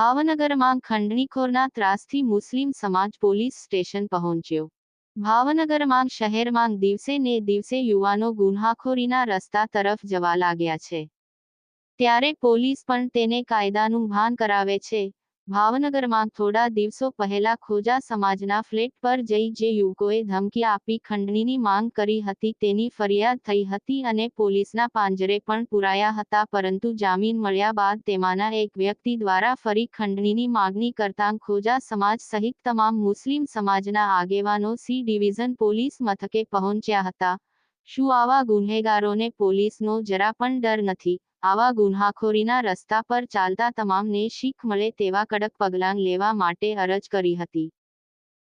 ભાવનગરમાં ખંડણીખોરના ત્રાસથી મુસ્લિમ સમાજ police station પહોંચ્યો. ભાવનગરમાં શહેરમાં દિવસે ને દિવસે યુવાનો ગુન્હાખોરીના રસ્તા તરફ જવા લાગ્યા છે. ત્યારે પોલીસ પણ તેને કાયદાનું ભાન કરાવે છે ભાવનગરમાં થોડા દિવસો પહેલા ખોજા સમાજના ફ્લેટ પર જઈ જે યુવકોએ ધમકી આપી, ખંડણીની માંગ કરી હતી, તેની ફરિયાદ થઈ હતી અને પોલીસના પાંજરે પણ પુરાયા હતા, પરંતુ જામીન મળ્યા બાદ તેમાંના એક વ્યક્તિ દ્વારા ફરી ખંડણીની માગણી કરતાં ખોજા સમાજ સહિત તમામ મુસ્લિમ સમાજના આગેવાનો સી ડિવિઝન પોલીસ મથકે પહોંચ્યા હતા. શું આવા ગુન્હેગારોને પોલીસનો જરા પણ ડર નથી? આવા ગુન્હાખોરીના રસ્તા પર ચાલતા તમામને શીખ મળે તેવા કડક પગલાં લેવા માટે અરજ કરી હતી.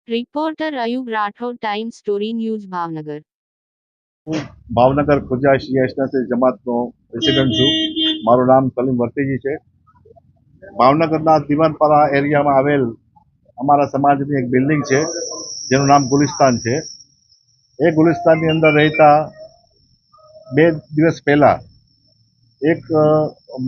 Reporter Ayub Rathod time story, news Bhavnagar. Bhavnagar ખુજા સીએસના જમાતનો પ્રેસિડન્ટ છું. મારું નામ સલીમ વર્તીજી છે. ભાવનગરના દિવાનપારા એરિયામાં આવેલ અમારા સમાજની એક બિલ્ડિંગ છે, જેનું નામ ગુલિસ્તાન છે. એ ગુલિસ્તાનની અંદર રહેતા બે દિવસ પહેલા એક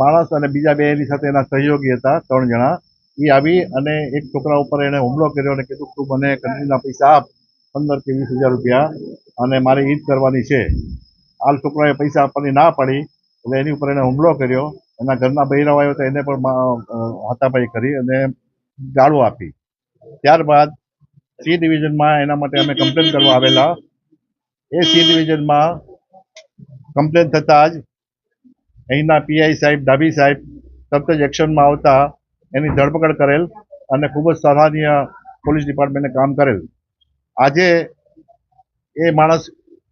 માણસ અને બીજા બે એની સાથે એના સહયોગી હતા, ત્રણ જણા. એ આવી અને એક છોકરા ઉપર એને હુમલો કર્યો અને કીધું, તું મને કંપનીના પૈસા આપ, પંદર કે વીસ હજાર રૂપિયા, અને મારે ઈદ કરવાની છે. હાલ છોકરાએ પૈસા આપવાની ના પાડી, એટલે એની ઉપર એને હુમલો કર્યો. એના ઘરના બૈરાઓ આવ્યો તો એને પણ હાથાપાઈ કરી અને ગાળો આપી. ત્યારબાદ સી ડિવિઝનમાં એના માટે અમે કમ્પ્લેન કરવા આવેલા. એ સી ડિવિઝનમાં કમ્પ્લેન થતાં જ અહીંના પીઆઈ સાહેબ ડાભી સાહેબ તરત જ એક્શનમાં આવતા એની ધરપકડ કરેલ અને ખૂબ જ સરાહનીય પોલીસ ડિપાર્ટમેન્ટે કામ કરેલ. આજે એ માણસ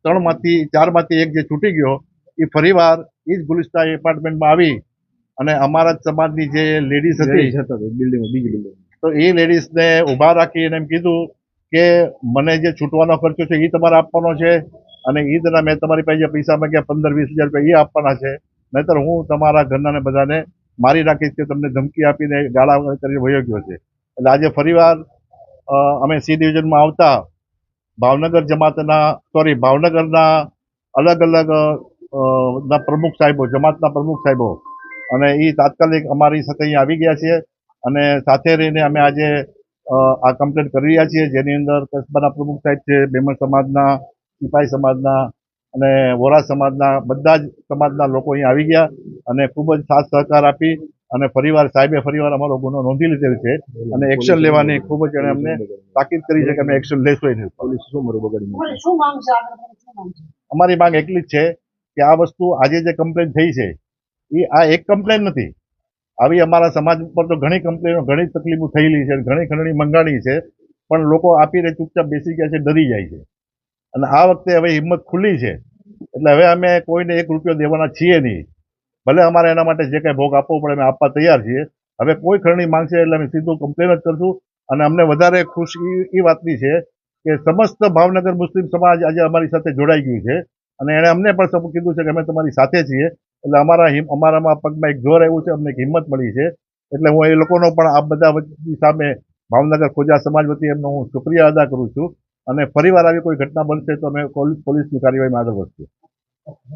ત્રણમાંથી ચારમાંથી એક જે છૂટી ગયો એ ફરીવાર એ જ ગુલિસ્તા એપાર્ટમેન્ટમાં આવી અને અમારા જ સમાજની જે લેડીઝ હતી તો એ લેડીઝને ઊભા રાખી અને એમ કીધું કે મને જે છૂટવાનો ખર્ચો છે એ તમારે આપવાનો છે અને ઈદના મેં તમારી પાસે પૈસા માંગ્યા પંદર વીસ હજાર રૂપિયા એ આપવાના છે. નહીતર હું તમારા ઘરનાને બધાને મારી નાખીશ કે તમને ધમકી આપીને ગાળા કરીને વયો ગયો છે. એટલે આજે ફરીવાર અમે સી ડિવિઝનમાં આવતા ભાવનગર જમાતના સોરી ભાવનગરના અલગ અલગ ના પ્રમુખ સાહેબો, જમાતના પ્રમુખ સાહેબો અને એ તાત્કાલિક અમારી સાથે અહીંયા આવી ગયા છે અને સાથે રહીને અમે આજે આ કમ્પ્લેન કરી રહ્યા છીએ. જેની અંદર કસ્બાના પ્રમુખ સાહેબ છે બેમર સમાજના, સિપાઈ સમાજના અને વોરા સમાજના બધા જ સમાજના લોકો અહીંયા આવી ગયા અને ખૂબ જ સાથ સહકાર આપી અને ફરીવાર સાહેબે ફરીવાર અમારો ગુનો નોંધી લીધેલ છે અને એક્શન લેવાની ખૂબ જ એણે અમને તાકીદ કરી છે કે અમે એક્શન લેશું એની પોલીસ શું મારું છે? શું અમારી માંગ એટલી જ છે કે આ વસ્તુ આજે જે કમ્પ્લેન થઈ છે એ આ એક કમ્પ્લેન નથી. આવી અમારા સમાજ ઉપર તો ઘણી કમ્પ્લેનો ઘણી તકલીફો થયેલી છે ઘણી ખંડણી મંગાણી છે પણ લોકો આપીને ચૂપચાપ બેસી ગયા છે ડરી જાય છે. અને આ વખતે હવે હિંમત ખુલ્લી છે. એટલે હવે અમે કોઈને એક રૂપિયો દેવાના છીએ નહીં. ભલે અમારે એના માટે જે કાંઈ ભોગ આપવો પડે, અમે આપવા તૈયાર છીએ. હવે કોઈ ખરણી માંગશે એટલે અમે સીધું કમ્પ્લેન જ કરશું. અને અમને વધારે ખુશી એ વાતની છે કે સમસ્ત ભાવનગર મુસ્લિમ સમાજ આજે અમારી સાથે જોડાઈ ગયું છે. અને એણે અમને પણ સપોર્ટ કીધું છે કે અમે તમારી સાથે છીએ. એટલે અમારા હિમ- અમારામાં પગમાં એક જોર આવ્યું છે, અમને એક હિંમત મળી છે. એટલે હું એ લોકોનો પણ આ બધા સામે ભાવનગર ખોજા સમાજ વતી એમનો હું શુક્રિયા અદા કરું છું. અને ફરીવાર આવી કોઈ ઘટના બનશે તો અમે પોલીસ પોલીસની કાર્યવાહીમાં આગળ વધશું